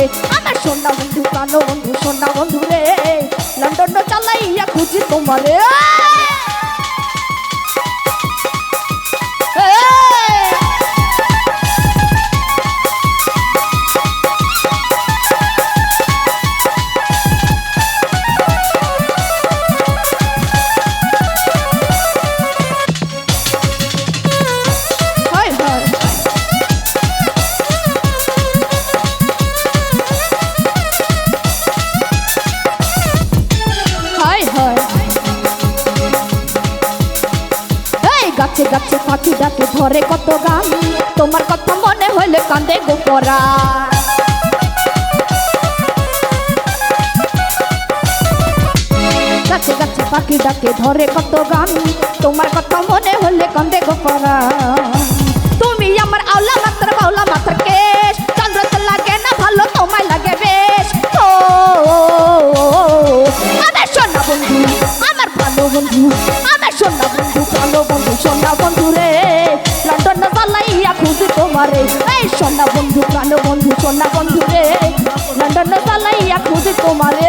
তোমারে আমার সোনা বন্ধু কানো বন্ধু সোনা বন্ধু রে। লন্ডন চালাইয়া খুঁজি তোমারে। ধরে কত গান, তোমার কথা মনে হইলে কান্দে গোপরা। গাছে গাছে পাখি ডাকে ধরে কত গান, তোমার কথা মনে হলে কান্দে গোপরা। তোমারে এই সোনা বন্ধু প্রাণ বন্ধু সোনা বন্ধু রে। নন্দন চালাইয়া খুঁজে তোমারে।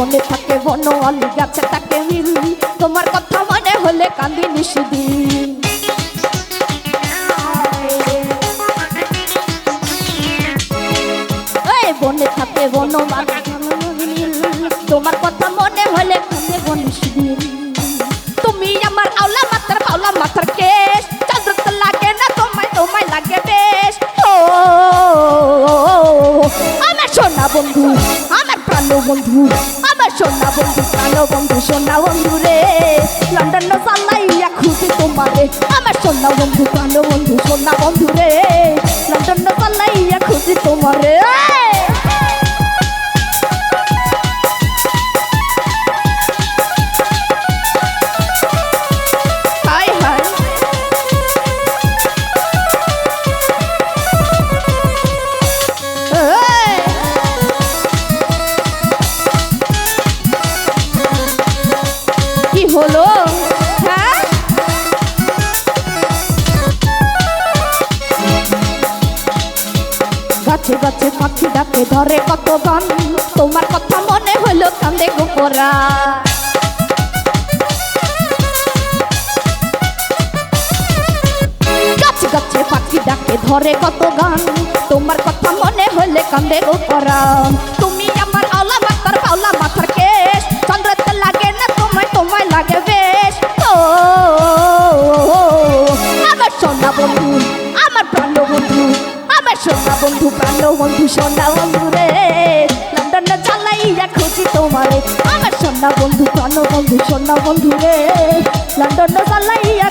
বনে থাকে বনওয়ালি গাছে থাকে মিল। তোমার কথা মনে হলে কান্দি নিষিদিন এই বনে থাকে বনমালী তোমার কথা মনে হলে কান্দে বনিসদিন তুমি আমার আওলা মাথার পাওলা মাথার কেশ। চন্দ্র লাগে না, তোমায় তোমায় লাগে বেশ। ও, আমার সোনা বন্ধু, আমার প্রাণ বন্ধু সোনা বন্ধু, কালো বন্ধু, সোনা বন্ধু রে। লন্ডন চালাইয়া খুশি তোমারে। আমার সোনা বন্ধু, কালো বন্ধু, সোনা বন্ধু রে। লন্ডন চালাইয়া খুশি তোমারে। ধরে কত গান তোমার কথা মনে হলো কান্দে গোপরা গাছে গাছে পাখি ডাকে, ধরে কত গান, তোমার কথা মনে হলে কান্দে গোপরা তুমি বন্ধু প্রাণ, বন্ধু সোনা বন্ধু রে। লন্ডন চালাইয়া খুঁজি তোমারে। আমার সোনা বন্ধু প্রাণ, বন্ধু সোনা বন্ধু রে। লন্ডন চালাইয়া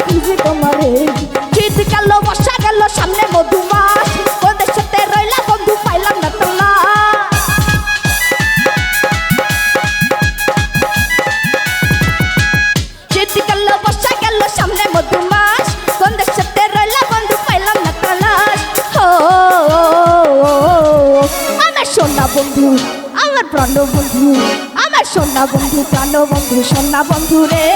আমার প্রাণ বন্ধু আমার সোনা বন্ধু প্রাণ বন্ধু সোনা বন্ধু রে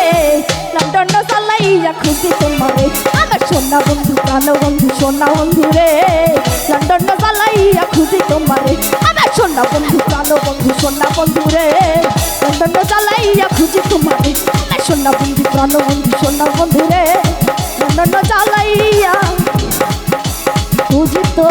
লন্ডন চালাইয়া খুশি তোমারে, আমার সোনা বন্ধু প্রাণ বন্ধু সোনা বন্ধু রে লন্ডন চালাইয়া খুশি তোমারে, আমার সোনা বন্ধু প্রাণ বন্ধু সোনা বন্ধু রে লন্ডন জ্বালাইয়া খুঁজি তোমারে, আমার সোনা বন্ধু প্রাণ বন্ধু সোনা বন্ধু রে লন্ডন জ্বালাইয়া খুঁজি তো